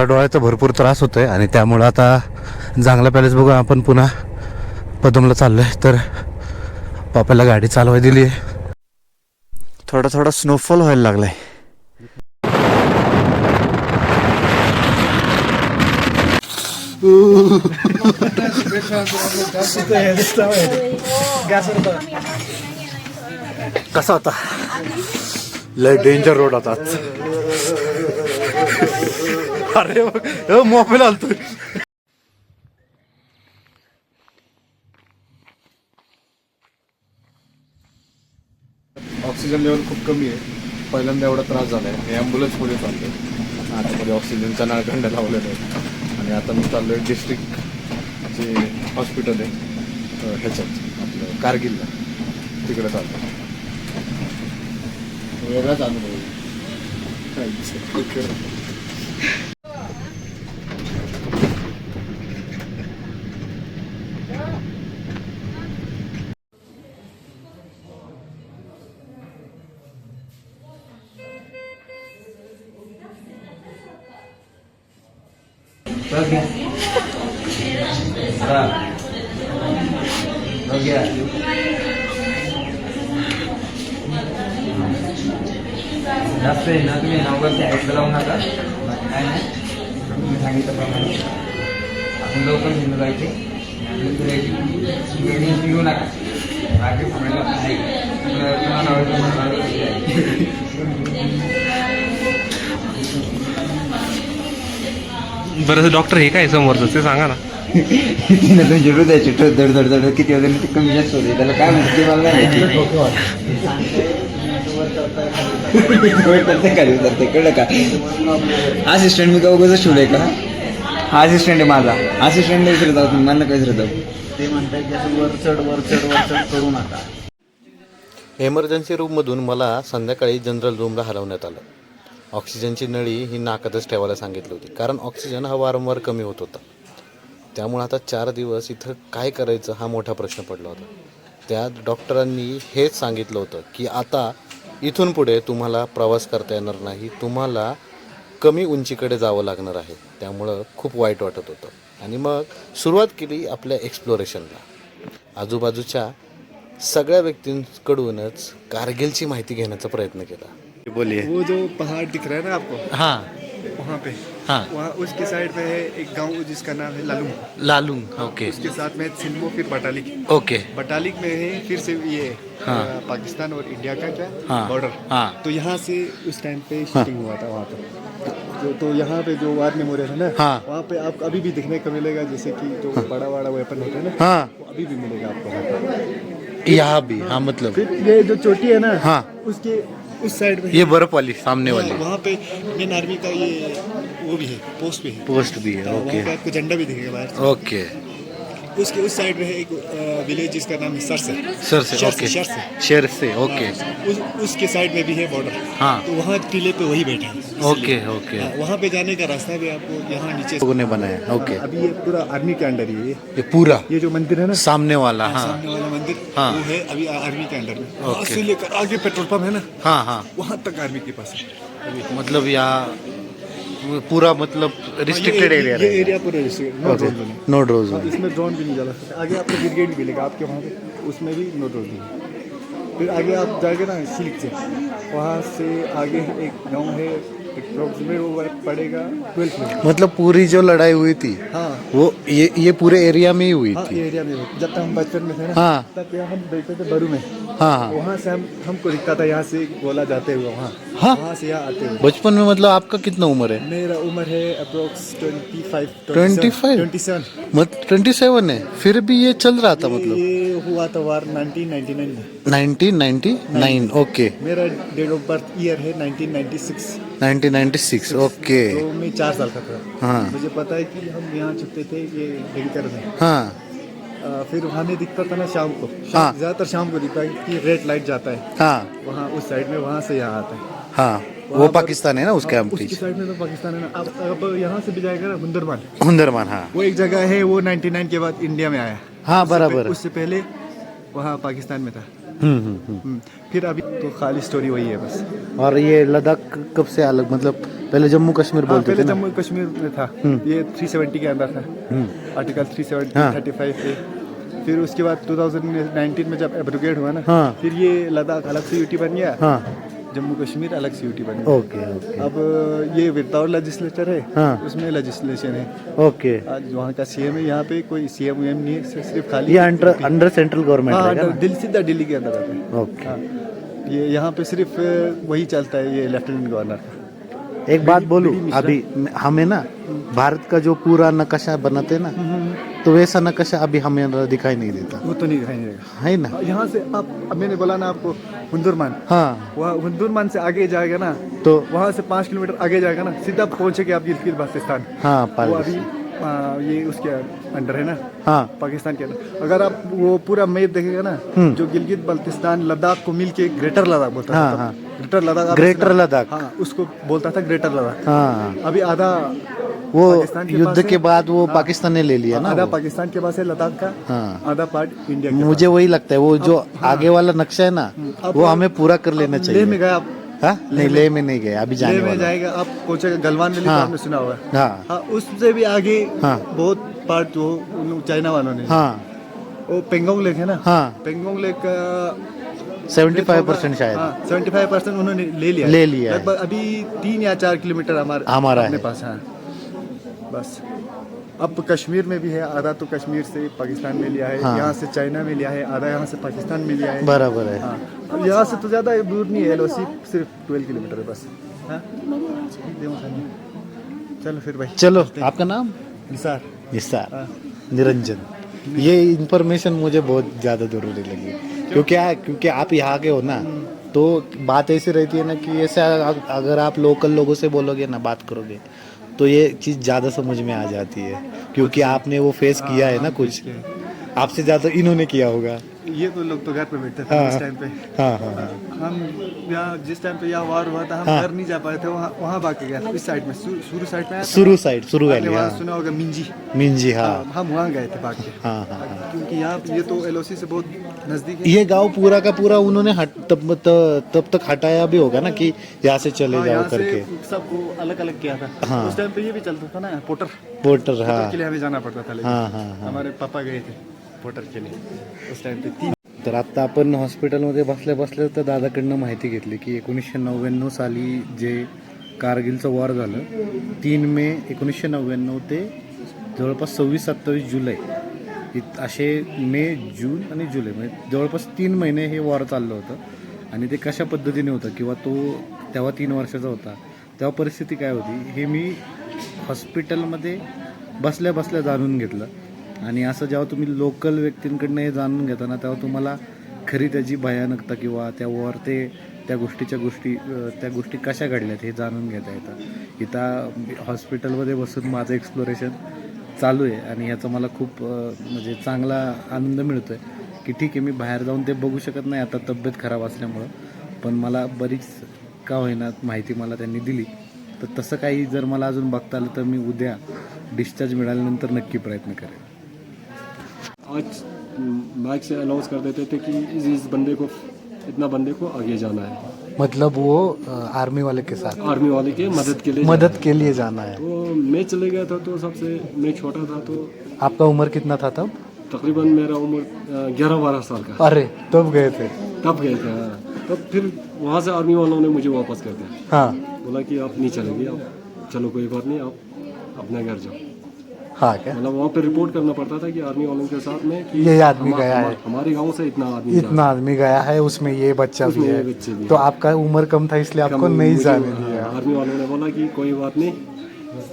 मला डोळ्याचा भरपूर त्रास होतोय आणि त्यामुळं आता चांगला पॅलेस बघून आपण पुन्हा पदमला चाललोय. तर पापाला गाडी चालवाय दिली थोडा थोडा स्नोफॉल व्हायला लागलाय. कसा होता? लय डेंजर रोड होता अरे मोबाईल आलतोय ऑक्सिजन लेवल खूप कमी आहे. पहिल्यांदा एवढा त्रास झाला आहे मी ॲम्ब्युलन्स पुढे चाललो आतमध्ये ऑक्सिजनचा नाळखंड लावलेला आहे. आणि आता मी चाललो आहे डिस्ट्रिक्ट जे हॉस्पिटल आहे ह्याच्यात आपलं कारगिलला. तिकडे चाललो वेगळाच अनुभव काय जास्त आहे ना तुम्ही नवगरच्या ऐकलं लावू नका काय नाही तुम्ही सांगितल्याप्रमाणे आपण लवकर घेऊन जायचे आणि फिरायची वेगळी घेऊ नका बाकी सांगायला नाही तुम्हाला आवडतं बरं डॉक्टर हे काय समोरचं? ते सांगा ना. तिने दोनशे रुपये द्यायचे धड धड धड किती वगैरे ते कमी जास्त होते त्याला काय म्हणते ते मला नाही माहिती खाली उतरते कळलं का असिस्टंट मी का उगाच शिवलंय का हा असिस्टंट आहे माझा असिस्टंट विसरत आहोत तुम्ही मला काय विसरत आहोत ते म्हणतात की असं वर चढ वर चढ वर चढ करू नका एमर्जन्सी रूममधून मला संध्याकाळी जनरल रूमला हलवण्यात आलं. ऑक्सिजनची नळी ही नाकातच ठेवायला सांगितली होती. कारण ऑक्सिजन हा वारंवार कमी होत होता. त्यामुळे आता चार दिवस इथं काय करायचं हा मोठा प्रश्न पडला होता. त्यात डॉक्टरांनी हेच सांगितलं होतं की आता इथून पुढे तुम्हाला प्रवास करता येणार नाही. तुम्हाला कमी उंचीकडे जावं लागणार आहे. त्यामुळं खूप वाईट वाटत होतं. आणि मग सुरुवात केली आपल्या एक्सप्लोरेशनला आजूबाजूच्या सगळ्या व्यक्तींकडूनच कारगिलची माहिती घेण्याचा प्रयत्न केला. बोलिये वो जो पहाड़ दिख रहा है ना आपको? हाँ। वहाँ पे। हाँ। वहाँ उसके साइड में है एक गाँव जिसका नाम है लालूम लालुंग ओके। उसके साथ में सिल्मो फिर बटालिक। ओके। बटालिक में है फिर से ये हाँ। पाकिस्तान और इंडिया का क्या? हाँ, बॉर्डर। हाँ। तो यहाँ से उस टाइम पे शूटिंग हुआ था वहाँ पे। जो तो यहाँ पे जो वार मेमोरियल है ना हाँ। वहाँ पे आपको अभी भी दिखने को मिलेगा जैसे कि जो हाँ, बड़ा बड़ा वेपन होता है ना हाँ। वो अभी भी मिलेगा आपको यहाँ भी हाँ मतलब। फिर ये जो चोटी है ना हाँ। उसके उस साइड में ये बर्फ वाली सामने वाली। वहाँ पे इंडियन आर्मी का ये वो भी है पोस्ट भी है। पोस्ट भी है वहाँ ओके पे आपको झंडा भी दिखेगा बाहर। ओके उसके उस साइड में है एक विलेज जिसका नाम है सरसे सर से ओके। शेर से ओके उस, उसके साइड में भी है बॉर्डर हाँ। तो वहाँ टीले पे वही बैठा है। ओके ओके हाँ, वहाँ पे जाने का रास्ता भी आपको यहाँ नीचे लोगों ने बनाया ओके हाँ, अभी ये पूरा आर्मी के अंडर ही है ये। ये पूरा? ये जो मंदिर है ना? सामने वाला हाँ सामने वाला मंदिर हाँ। वो है अभी आर्मी के अंडर में। लेकर आगे पेट्रोल पंप है ना? हाँ हाँ। वहाँ तक आर्मी के पास है। मतलब यहाँ पूरा मतलब रिस्ट्रिक्टेड एरिया ये एरिया पूरा drone zone है। नो ड्रोज हाँ, इसमें ड्रोन भी नहीं चला सकते आगे आपको ब्रिगेड भी मिलेगा आपके वहाँ पे। उसमें भी नो ड्रोन है फिर आगे आप जाएँगे ना सिल्क से। वहाँ से आगे एक गाँव है पड़ेगा मतलब पूरी जो लड़ाई हुई थी हाँ। वो ये ये पूरे एरिया में ही हुई हाँ थी। एरिया में जब तक हम बचपन में थे ना हाँ। तब हम बैठते थे बरू में। हाँ। हाँ वहाँ से हम हमको दिखता था यहाँ से गोला जाते हुए वहाँ। हाँ। वहाँ से यहाँ आते हुए। बचपन में मतलब आपका कितना उम्र है? मेरा उम्र है approx twenty five 25? Twenty seven मतलब ट्वेंटी सेवन है। फिर भी ये चल रहा था मतलब? ये हुआ था वार नाइनटीन नाइन्टी नाइन में। नाइनटीन नाइन्टी नाइन ओके मेरा डेट ऑफ़ बर्थ ईयर है 1996 नाइनटीन नाइन्टी सिक्स ओके तो मैं चार साल का था। हाँ। मुझे पता है कि हम यहाँ छुपते थे ये हाँ। फिर हमें दिखता था ना शाम को। हाँ। ज्यादातर शाम को दिखता है कि रेड लाइट जाता है। हाँ। वहाँ उस साइड में वहाँ से यहाँ आता है। हाँ। वो वहाँ पाकिस्तान है ना उसके हम उसकी साइड में तो पाकिस्तान है ना। अब अब यहाँ से भी जाएगा ना हुंदरमान हुंदरमान हाँ। वो एक जगह है वो 99 के बाद इंडिया में आया। हाँ बराबर। उससे पहले वहाँ पाकिस्तान में था। हम्म, हम्म, हम्म। फिर अभी तो खाली स्टोरी वही है बस। और ये लद्दाख कब से अलग मतलब पहले जम्मू कश्मीर हाँ बोलते पहले थे पहले जम्मू कश्मीर में था। ये 370 के अंदर था। आर्टिकल 370 हाँ। 35 पे। फिर उसके बाद 2019 में जब एब्रोगेट हुआ ना हाँ। फिर ये लद्दाख अलग से यूटी बन गया। हाँ। जम्मू कश्मीर अलग से यूटी बन। ओके ओके अब ये विदाउट लेजिस्लेचर है हाँ। उसमें लेजिस्लेशन है। ओके आज वहाँ का सीएम है यहाँ पे कोई सीएम वीएम नहीं है सिर्फ- खाली ये अंडर अंडर सेंट्रल गवर्नमेंट हाँ अंडर- दिल्ली सीधा दिल्ली के अंदर आता है। ओके हाँ। ये यहाँ पे सिर्फ़ वही चलता है ये लेफ्टिनेंट गवर्नर का। एक बात बोलूँ अभी हमें ना भारत का जो पूरा नक्शा बनाते ना तो वैसा नक्शा अभी हमें दिखाई नहीं देता। वो तो नहीं दिखाई नहीं देगा। है ना? यहाँ से आप मैंने बोला ना आपको हुंदुरमान। हाँ। वहाँ हुंदुरमान से आगे जाएगा ना तो वहाँ से पाँच किलोमीटर आगे जाएगा ना सीधा पहुँचेगा आप गिलगित बाल्टिस्तान हाँ वो अभी आ, ये उसके अंडर है ना? हाँ। पाकिस्तान के अंदर अगर आप वो पूरा मैप देखेगा ना हम्म। जो गिलगित बाल्टिस्तान लद्दाख को मिल के ग्रेटर लद्दाख बोलता हाँ, था हाँ। Greater Ladakh greater Ladakh. हाँ उसको बोलता था ग्रेटर लद्दाख। हाँ। अभी आधा वो युद्ध के बाद वो हाँ। पाकिस्तान ने ले लिया ना आधा पाकिस्तान के पास है लद्दाख का हाँ। आधा पार्ट इंडिया के मुझे वही लगता है वो जो आगे वाला नक्शा है ना वो हमें पूरा कर लेना में चाहिए। गए आप। हाँ? नहीं लेह में नहीं गए अभी जाने में वाला जाएगा। आप पहुंचेगा गलवान वैली हाँ। सुना होगा। हाँ। हाँ उससे भी आगे हाँ। बहुत पार्ट जो चाइना वालों ने। हाँ। वो पेंगोंग लेक है ना? हाँ। पेंगोंग लेक का सेवेंटी फाइव परसेंट शायद। सेवेंटी फाइव परसेंट उन्होंने ले लिया ले लिया लगभग अभी तीन या चार किलोमीटर हमारे हमारा है। पास हाँ। बस। अब कश्मीर में भी है आधा तो कश्मीर से पाकिस्तान में लिया है हाँ। यहाँ से चाइना में लिया है आधा यहाँ से पाकिस्तान में लिया है। बराबर है। हाँ। अब यहाँ से तो ज़्यादा दूर नहीं है एल सिर्फ़ ट्वेल्व किलोमीटर है बस। हाँ? चलो फिर भाई। चलो आपका नाम? निसार। निसार। हाँ। निरंजन। ये इंफॉर्मेशन मुझे बहुत ज़्यादा ज़रूरी लगी। क्योंकि क्योंकि आप यहाँ के हो ना तो बात ऐसी रहती है ना कि ऐसे अगर आप लोकल लोगों से बोलोगे ना बात करोगे। तो ये चीज़ ज़्यादा समझ में आ जाती है क्योंकि आपने वो फेस किया है ना कुछ। आपसे ज़्यादा इन्होंने किया होगा। ये तो लोग तो घर पे बैठते थे हाँ। उस टाइम पे। हाँ हाँ हाँ। हम यहाँ जिस टाइम पे यहाँ वार हुआ था हम हाँ। घर नहीं जा पाए थे वहाँ वहाँ भाग के गए इस साइड में शुरू साइड में शुरू साइड शुरू वाली वहाँ हाँ। सुना होगा मिंजी। मिंजी हाँ। हाँ, हम वहाँ गए थे भाग के। हाँ हाँ हाँ। क्योंकि यहाँ ये तो एलओसी से बहुत नज़दीक है। ये गाँव पूरा का पूरा उन्होंने तब तब, तब तक हटाया भी होगा ना कि यहाँ से चले हाँ, जाओ करके। सबको अलग अलग किया था। हाँ। उस टाइम पे ये भी चलता था ना पोटर पोर्टर हाँ। पोटर के लिए हमें जाना पड़ता था हाँ हाँ हाँ। हमारे पापा गए थे। पोटर टाइम तीन तर आत्ता आपण हॉस्पिटलमध्ये बसल्या बसल्या तर दादाकडनं माहिती घेतली की एकोणीसशे नव्याण्णव साली जे कारगिलचं वॉर झालं तीन मे एकोणीसशे नव्याण्णव ते जवळपास सव्वीस सत्तावीस जुलै इत असे मे जून आणि जुलै म्हणजे जवळपास तीन महिने हे वॉर चाललं होतं. आणि ते कशा पद्धतीने होतं किंवा तो तेव्हा तीन वर्षाचा होता तेव्हा परिस्थिती काय होती हे मी हॉस्पिटलमध्ये बसल्या बसल्या जाणून घेतलं. आणि असं जेव्हा तुम्ही लोकल व्यक्तींकडनं हे जाणून घेताना तेव्हा तुम्हाला खरी त्याची भयानकता किंवा त्यावर ते त्या गोष्टीच्या गोष्टी त्या गोष्टी कशा घडल्यात हे जाणून घेता येतं. इथं हॉस्पिटलमध्ये बसून माझं एक्सप्लोरेशन चालू आहे आणि याचा मला खूप म्हणजे चांगला आनंद मिळतो आहे की ठीक आहे मी बाहेर जाऊन ते बघू शकत नाही आता तब्येत खराब असल्यामुळं. पण मला बरीच का होईना माहिती मला त्यांनी दिली. तर तसं काही जर मला अजून बघता आलं तर मी उद्या डिस्चार्ज मिळाल्यानंतर नक्की प्रयत्न करेन. आज माइक से अनाउंस कर देते थे कि इस इस बंदे को इतना बंदे को आगे जाना है। मतलब वो आर्मी वाले के साथ। आर्मी वाले के मदद के लिए मदद के लिए जाना है। तो मैं चले गया था तो सबसे मैं छोटा था तो आपका उम्र कितना था तब? तकरीबन मेरा उम्र ग्यारह बारह साल का। अरे तब गए थे। तब गए थे हाँ। तब फिर वहाँ से आर्मी वालों ने मुझे वापस कर दिया। हाँ। बोला कि आप नहीं चलेंगे आप चलो कोई बात नहीं आप अपने घर जाओ। हाँ क्या? मतलब वहाँ पे रिपोर्ट करना पड़ता था कि आर्मी वालों के साथ में कि ये आदमी गया है। हमारे गाँव से इतना आदमी इतना आदमी गया है उसमें ये बच्चा भी है। बच्चे भी तो आपका उम्र कम था इसलिए आपको नहीं जाने हाँ, दिया। आर्मी वालों ने बोला कि कोई बात नहीं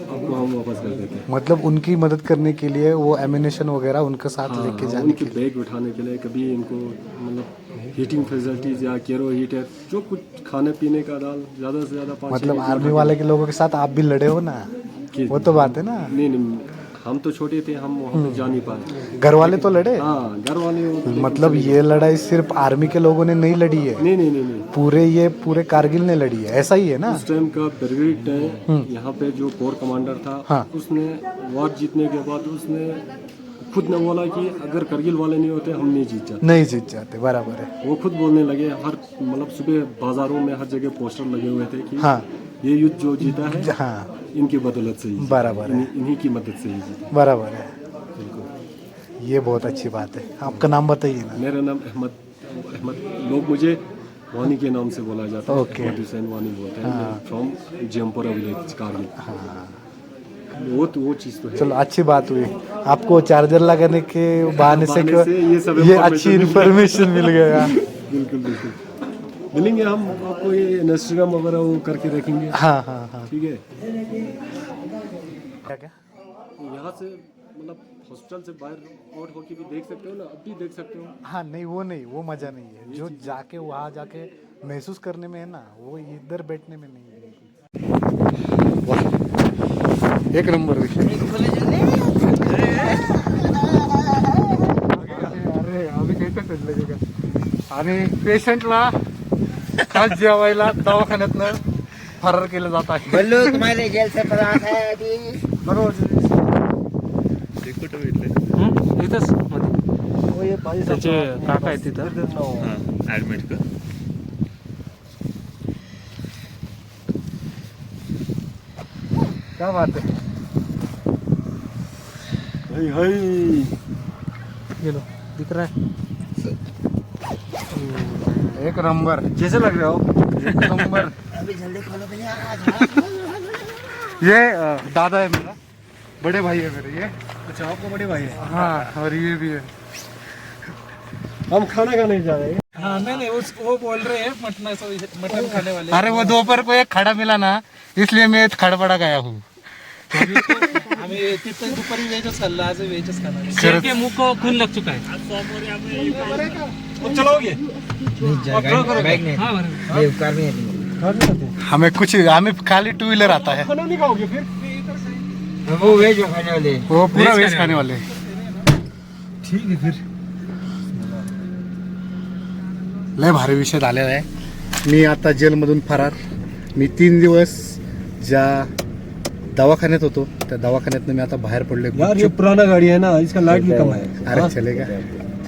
आपको हम वापस कर देते हैं। मतलब उनकी मदद करने के लिए वो एमिनेशन वगैरह उनके साथ हाँ, लेके हाँ, जाने उनके के लिए। बैग उठाने के लिए कभी इनको मतलब हीटिंग फैसिलिटीज़ या केरो हीटर जो कुछ खाने पीने का दाल ज़्यादा से ज़्यादा मतलब आर्मी वाले के लोगों के साथ आप भी लड़े हो ना? वो तो बात है ना। नहीं नहीं हम तो छोटे थे हम वहाँ पे जा नहीं पाए। घर वाले तो लड़े? हाँ घर वाले मतलब ये लड़ाई सिर्फ़ आर्मी के लोगों ने नहीं लड़ी है? नहीं नहीं नहीं नहीं। पूरे ये पूरे कारगिल ने लड़ी है? ऐसा ही है ना? उस टाइम का ब्रिगेड टाइम यहाँ पे जो कोर कमांडर था हाँ। उसने वॉर जीतने के बाद उसने खुद ने बोला कि अगर करगिल वाले नहीं होते हम नहीं जीत जाते। नहीं जीत जाते बराबर है। वो खुद बोलने लगे हर मतलब सुबह बाजारों में हर जगह पोस्टर लगे हुए थे कि हाँ। ये युद्ध जो जीता है हाँ। इनकी बदौलत से ही बराबर है। इन्हीं की मदद से ही बराबर है। ये बहुत अच्छी बात है। आपका नाम बताइए ना। मेरा नाम अहमद अहमद लोग मुझे वानी के नाम से बोला जाता है। ओके। हुसैन वानी बोलते हैं। फ्रॉम जमपुरा विलेज कारगिल हाँ। वो तो वो चीज़ तो है। चलो अच्छी बात हुई। आपको चार्जर लगाने के बहाने से, से ये सब ये अच्छी इन्फॉर्मेशन मिल गया। बिल्कुल बिल्कुल। मिलेंगे हम आपको ये इंस्टाग्राम वगैरह वो करके रखेंगे हाँ हाँ हाँ। ठीक है? क्या क्या? यहाँ से मतलब हॉस्पिटल से बाहर आउट होके भी देख सकते हो ना अब भी देख सकते हो। हाँ नहीं वो नहीं वो मज़ा नहीं है। जो जाके वहाँ जाके महसूस करने में है ना वो इधर बैठने में नहीं है। एक नंबर विषय अरे आम्ही काही लगेगा आणि पेशंटला खास जेवायला दवाखान्यातनं फरार केलं जात आहे. बल्लू तुम्हाला पदार्थ है अभी. इथंच मध्ये. त्याचे काका आहेत तिथं. कर. क्या बात है. गेलो. दिख रहा है? एक नंबर। कैसे लग रहे हो। एक नंबर। अभी जल्दी खोलो भैया ये दादा है मेरा। बड़े भाई है मेरे ये। अच्छा आपको बड़े भाई है। हाँ और ये भी है। हम खाना खाने जा रहे हैं। हाँ नहीं नहीं उस वो बोल रहे हैं मटन मटन खाने वाले। अरे वो दोपहर को एक खड़ा मिला ना इसलिए मैं खड़बड़ा गया हूँ। आम्ही तिथं दुपारी व्हेजच खाल्लं आज व्हेजच खाणार शेर के मुँह को खून लग चुका है बैग नहीं. हाँ ये है हमें कुछ हमें खाली टू व्हीलर आता है खाना नहीं खाओगे फिर? वो वेज खाने वाले वो पूरा वेज खाने वाले ठीक है फिर. लय भारी विषय झालेला आहे. मी आता जेलमधून फरार. मी तीन दिवस ज्या दवाखान्यात होतो. त्या दवाखान्यातनं मी आता बाहेर यार ये पुराना गाड़ी है ना इसका लाइट भी कम है। अरे चलेगा.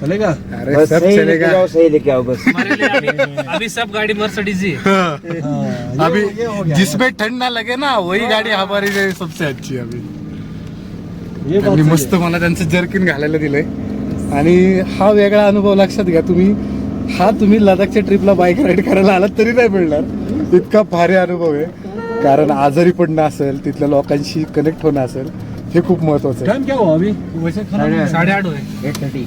चलेगा? अरे बस सब सही लेके चलेगा. जाओ सही लेके आओ बस। हमारे लिए अभी अभी सब गाड़ी मर्सिडीज ही। है। अभी जिसमें ठंड ना लगे ना वही गाडी हमारी सबसे अच्छी है अभी। त्यांनी मस्त मला त्यांचं जर्किन घालायला दिलंय. आणि हा वेगळा अनुभव लक्षात घ्या तुम्ही. हा तुम्ही लडाखच्या ट्रिपला बाईक राईड करायला आलात तरी नाही मिळणार. इतका भारी अनुभव आहे. कारण आजारी पडणं असेल तिथल्या लोकांशी कनेक्ट होणं असेल हे खूप महत्वाचं आहे. टाइम क्या हुआ अभी? वैसे खाना साढ़े आठ हुए। एट थर्टी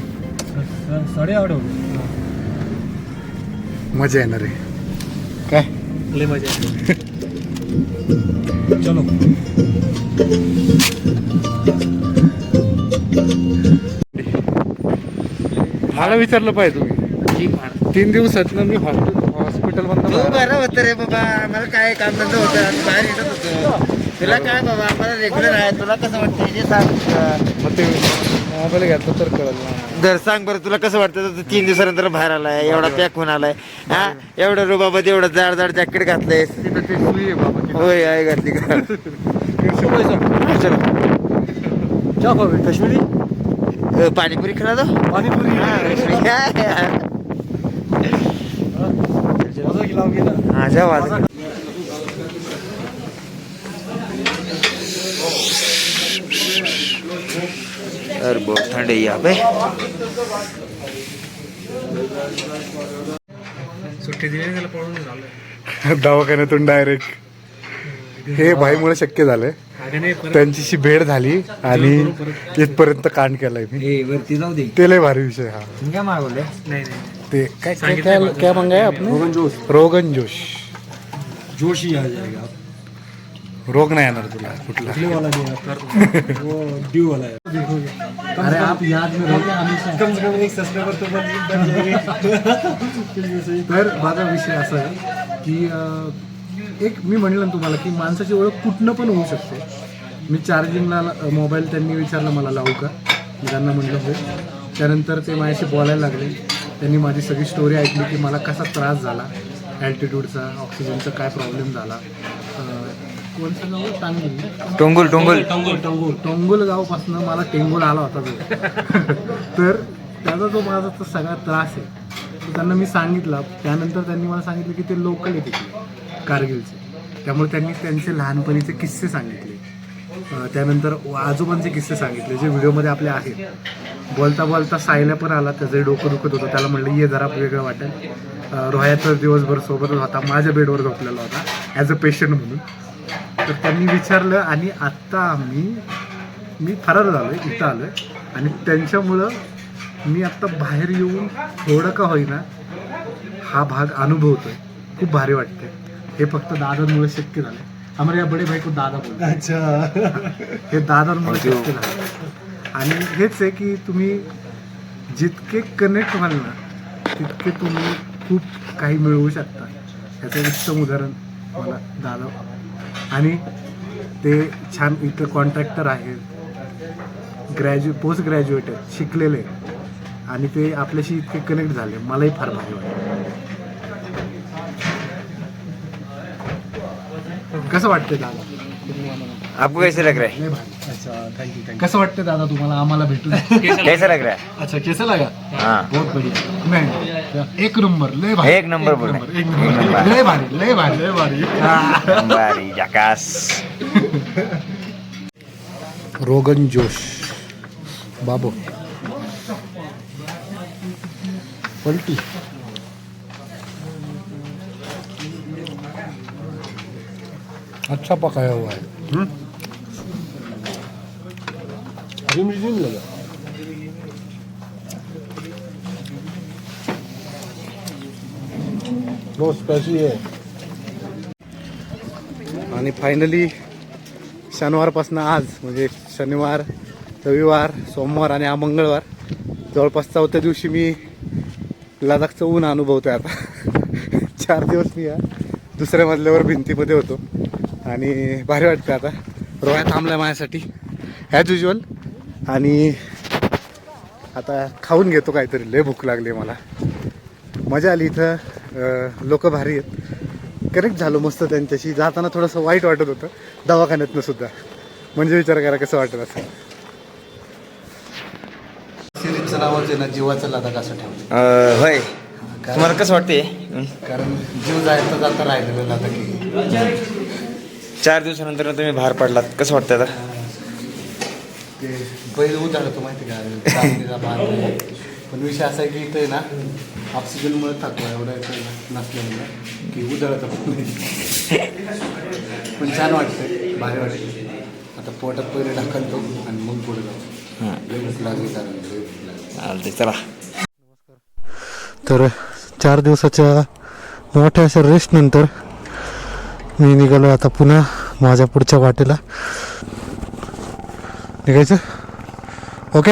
साढ़े आठ हो गए मजा येणार आहे. काय? ले मजा. चलो. मला विचारलं पाहिजे तुम्ही. तीन दिवसात मी हॉस्पिटल तू बरं होतं रे बाबा. आम्हाला काय काम धंदा होतं आम्ही बाहेर येत होतो. तुला काय बाबा? आम्हाला रेग्युलर आहे. तुला कसं वाटतं हे सांग. मग ते मोबाईल घ्यायचं तर कळलं. ना. दर सांग बरं. तुला कसं वाटतं तू तीन दिवसानंतर बाहेर आलाय. एवढा पॅक होऊन आलाय. हा? एवढं रुबाबात एवढं जाड जाड जॅकेट घातलंय तिथं ते सुई आहे बाबा होय आहे घातली का? चलो. क्या कश्मीरी? अ, पाणीपुरी खिला दो पानीपुरी हाँ, मजा जाओ आज यार बहुत ठंड है यहाँ पे सुट्टी दिली नाही त्याला पळून झालं. दवाखान्यातून डायरेक्ट हे भाईमुळे शक्य झालंय. त्यांच्याशी भेट झाली आणि इथपर्यंत कांड केलाय मी. ते लय भारी विषय हा. काय मागवले नाही नाही. ते काय काय काय काय मंगाय आपण रोगन जोश. रोगन जोश. जोश ही आ जाएगा. आप रोग नाही येणार तुला कुठला. वाला नहीं आता वो ड्यू वाला है अरे आप याद में रहोगे हमेशा। कम से कम एक सब्सक्राइबर तो बन जाएंगे तर माझा विषय असा आहे की एक मी म्हणलं ना तुम्हाला की माणसाची ओळख कुठनं पण होऊ शकते. मी चार्जिंगला मोबाईल त्यांनी विचारलं मला लावू का? त्यांना म्हणलं हो त्यानंतर ते माझ्याशी बोलायला लागले. त्यांनी माझी सगळी स्टोरी ऐकली की मला कसा त्रास झाला ॲल्टिट्यूडचा ऑक्सिजनचा काय प्रॉब्लेम झाला. अं, कोणतं गाव? टांगली. टोंगुल टोंगुल. टोंगुल टोंगुल. टोंगुल गावपासून मला टेंगुल आला होता जो. तर त्याचा जो माझा तो सगळा त्रास आहे तो त्यांना मी सांगितला. त्यानंतर त्यांनी मला सांगितलं की ते लोकल आहे तिथे कारगिलचे. त्यामुळे त्यांनी त्यांचे लहानपणीचे किस्से सांगितले. त्यानंतर आजोबांचे किस्से सांगितले जे व्हिडिओमध्ये आपले आहेत. बोलता बोलता सायला पण आला त्याचं डोकं दुखत होतं. त्याला म्हणलं ये जरा वेगळं वाटेल. अं, रोह्या तर दिवसभर सोबतच होता माझ्या बेडवर झोपलेला होता ॲज अ पेशंट म्हणून. तर त्यांनी विचारलं आणि आत्ता मी मी फरार झालो आहे इथं आलो आहे आणि त्यांच्यामुळं मी आत्ता बाहेर येऊन थोडं का होईना हा भाग अनुभवतोय. खूप भारी वाटते हे फक्त दादांमुळे शक्य झालं या बडे भाई को दादा बोलतो अच्छा. हे दादांमुळे शक्य झालं आणि हेच आहे की तुम्ही जितके कनेक्ट व्हाल ना तितके तुम्ही खूप काही मिळवू शकता. याचं उत्तम उदाहरण मला दादा आणि ते छान इथं कॉन्ट्रॅक्टर आहेत. ग्रॅज्यु पोस्ट ग्रॅज्युएट आहेत शिकलेले आहेत. आणि ते आपल्याशी इतके कनेक्ट झाले. मलाही फार भारी वाटतं कसं वाटतं दादा? आपको कैसे लग रहा लय भारी. अच्छा थैंक यू थैंक कसं वाटतं दादा तुम्हाला? आम्हाला भेटून है कैसा लग रहा है? अच्छा कैसा लगा? हाँ. बहुत बढ़िया. नाही एक नंबर लय भारी. एक नंबर बोल नंबर, एक नंबर लय भारी लय भारी. लय भारी. बारी जकास. रोगन जोश. बाबू. पलटी. अच्छा पकाया हुआ है। रिम रिम लगा बहुत है। आणि फायनली शनिवारपासून आज म्हणजे शनिवार रविवार सोमवार आणि हा मंगळवार जवळपास चौथ्या दिवशी मी लडाखचं ऊन अनुभवतोय आता. चार दिवस मी या दुसऱ्या मजल्यावर भिंतीमध्ये होतो. आणि भारी वाटतं आता. रोया थांबला माझ्यासाठी. ॲज युजल आणि आता खाऊन घेतो काहीतरी. लय भूक लागली मला. मजा आली इथं. लोक भारी आहेत. कनेक्ट झालो मस्त त्यांच्याशी. जाताना थोडंसं वाईट वाटत होतं. दवाखान्यातनं सुद्धा. म्हणजे विचार करा कसं वाटत असं सिरीजचं नावाचं आहे ना जीवाचं असं ठेवलं. होय. तुम्हाला कसं वाटते कारण जीव जायचा जाता राहिलेलं लदाख चार दिवसानंतर तुम्ही बाहेर पडलात. कसं वाटतं आता? ते बैल उजाडतो माहिती का? भाग. पण विषय असा आहे की इथं आहे ना ऑक्सिजनमुळे थकवा एवढा इथं नसल्यामुळे की उजाडतं पण छान वाटतं भारी वाटतं आता पोटात पहिले ढकलतो आणि मग पुढे जातो लय भूक लागली कारण लय भूक लागली. चालते चला. तर चार दिवसाच्या मोठ्या अशा रेस्टनंतर मी निघालो आता पुन्हा माझ्या पुढच्या वाटेला. निघायचं? ओके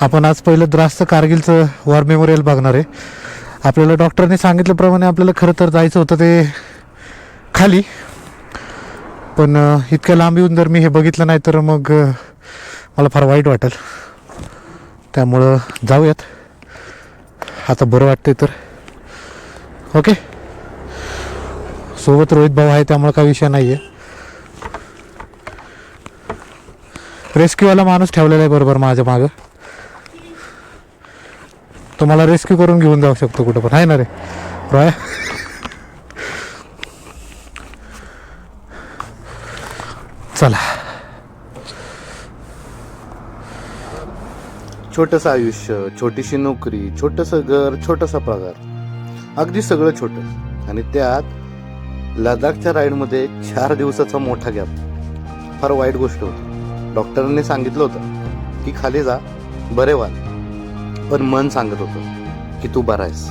आपण आज पहिलं द्रास्त कारगिलचं वॉर मेमोरियल बघणार आहे. आपल्याला डॉक्टरने सांगितल्याप्रमाणे आपल्याला खरं तर जायचं होतं ते खाली. पण इतक्या लांब येऊन जर मी हे बघितलं नाही तर मग मला फार वाईट वाटेल. त्यामुळं जाऊयात. आता बरं वाटतंय तर. ओके सोबत रोहित भाऊ आहे त्यामुळे काही विषय नाही आहे रेस्क्यूवाला माणूस ठेवलेला आहे बरोबर माझ्या मागं. तो मला रेस्क्यू करून घेऊन जाऊ शकतो कुठं पण. आहे ना रे? रॉय? चला. छोटस आयुष्य छोटीशी नोकरी छोटस घर छोटासा पगार. अगदी सगळं छोटं. आणि त्यात लडाखच्या राईडमध्ये चार दिवसाचा मोठा गॅप. फार वाईट गोष्ट होती. डॉक्टरांनी सांगितलं होतं की खाली जा बरे व्हाल पण मन सांगत होतं की तू बरा आहेस.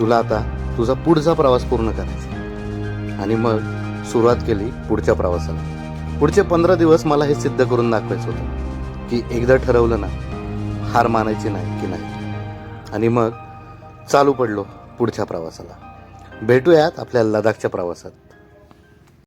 तुला आता तुझा पुढचा प्रवास पूर्ण करायचा आणि मग सुरुवात केली पुढच्या प्रवासाला. पुढचे पंधरा दिवस मला हे सिद्ध करून दाखवायचं होतं की एकदा ठरवलं ना हार मानायची नाही की नाही. आणि मग चालू पडलो पुढच्या प्रवासाला. भेटूयात आपल्या लडाखच्या प्रवासात.